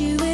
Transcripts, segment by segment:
you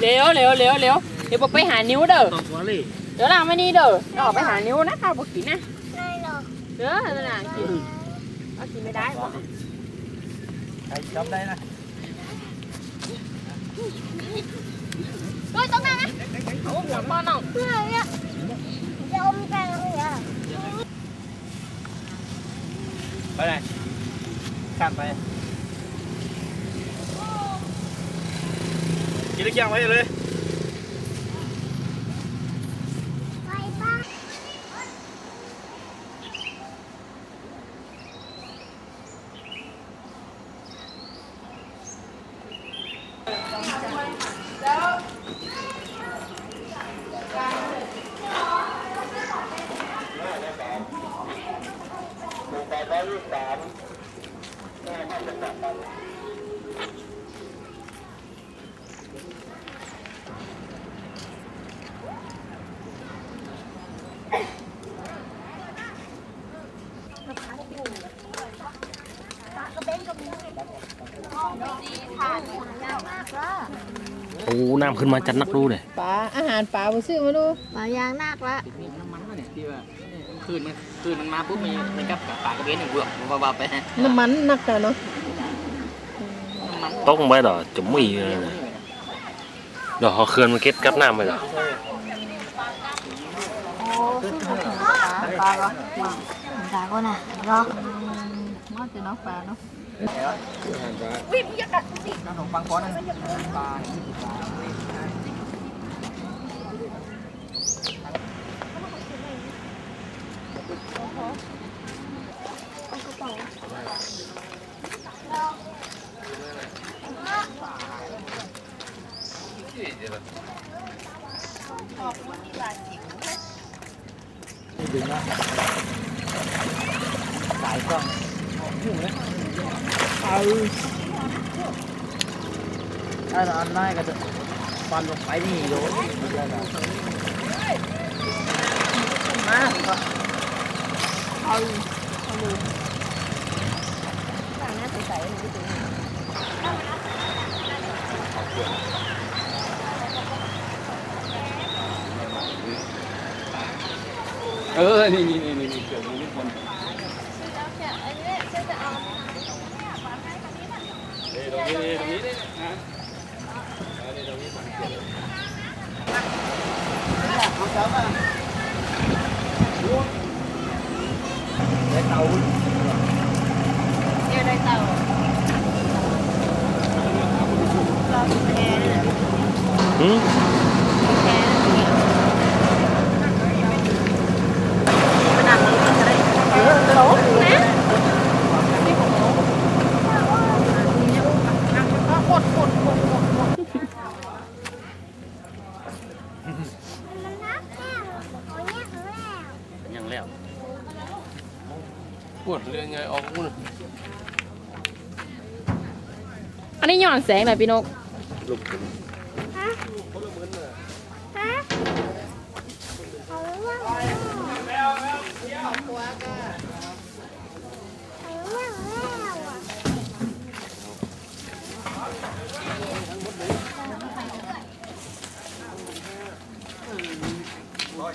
เร็วเร็วเร็วเร็วเดี๋ยวบอกไปหานิ้วเด้อต้องตัวเลยเดี๋ยวหลังมานี่เด้อเราออกไปหานิ้วนะข้าวบอกกินนะได้หรอเด้อเดี๋ยวหลังกินเอากินไม่ได้บ่ใครจับได้นะเฮ้ยต้องได้นะเอาหัวป้อนน้องเพื่อเนี่ยจะอมแปลงเลยอะไปไหนข้ามไป กินลูกยางไว้เลย โอ้น้ำขึ้นมาจัดนักรู้เลยปลาอาหารปลาไปซื้อมาดูปลายางนักละน้ำมันวะเนี่ยที่ว่าคืนมันคืนมันมาปุ๊บมันมันกับปากกระเบนอย่างเบื่อมันเบาๆไปฮะน้ำมันนักกันเนาะน้ำมันตกไปเหรอจะมีเลยนะเดี๋ยวเขาเคลื่อนมาเก็ตกับน้ำไปเหรอปลาก็ปลาก็น่ะรอมาจะน้องปลาเนาะ น้ำขนมปังก้อน นั่นปลาสายกล้องหูนะเอาถ้าเราอันได้ก็จะฟันลงไปนี่โดนมาก็ เออ นี่นี่นี่นี่เกิดมีคน ได้เตาเนี่ยได้เต่า หืม มันนักแก้วโอ้ยเนี่ยแล้ว ยังแล้ว ปวดเรื่องไงออกกู อันนี้ย้อนแสงหน่อยพี่นกลูกฮะฮะเอาว่าแล้วอะ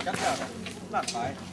จับแล้วลาดไปลาดไปได้เลยไปไปลูกเต็งงบลังแฮ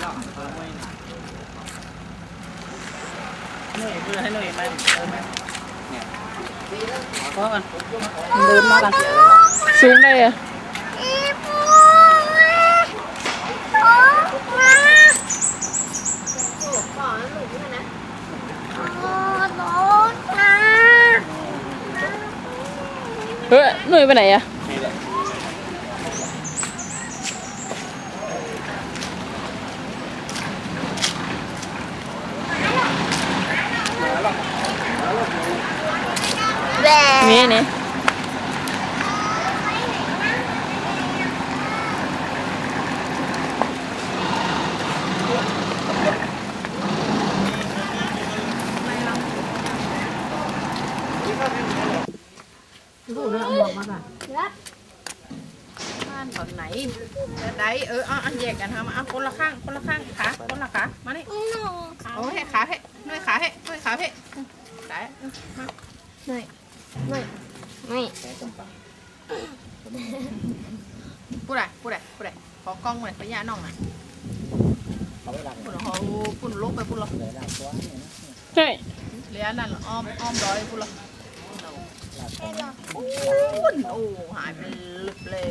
เนาะ หน่วยเพื่อให้หน่วยมันเออมันเนี่ยข อกันเดินมากันซูมได้อะอีปูโอ้มาโอ้โดนนะเฮ้ยหนุ่ยไปไหนอะ มีนี่บ้านตอนไหนจะได้เออเอาอันแยกกันทำเอาคนละข้างคนละข้างขาคนละขามานี่โอ้ให้ขาให้หน่วยขาให้หน่วยขาให้ได้มา ไม่ไม่พูดอะไรพูดอะไรพูดอะไรขอกล้องหน่อยขอย่าน้องหน่อยเอาไว้หลังปุ่นเขาปุ่นลงไปปุ่นหรอเลยหลังตัวนี่นะใช่เลี้ยนั่นอ้อมอ้อมดอยปุ่นหรอไอ้หรอปุ่นโอ้หายไปลึกเลย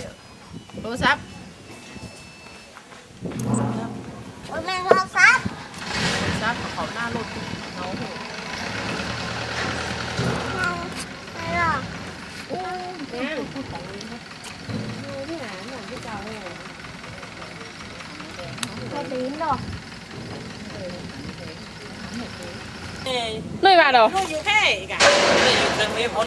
โทรศัพท์โอ้ยแม่โทรศัพท์โทรศัพท์เขาหน้ารถเขาโห ก็ตีนหรอหน่วยบาทเหรออยู่แค่อีกอะเรื่องไม่พ้น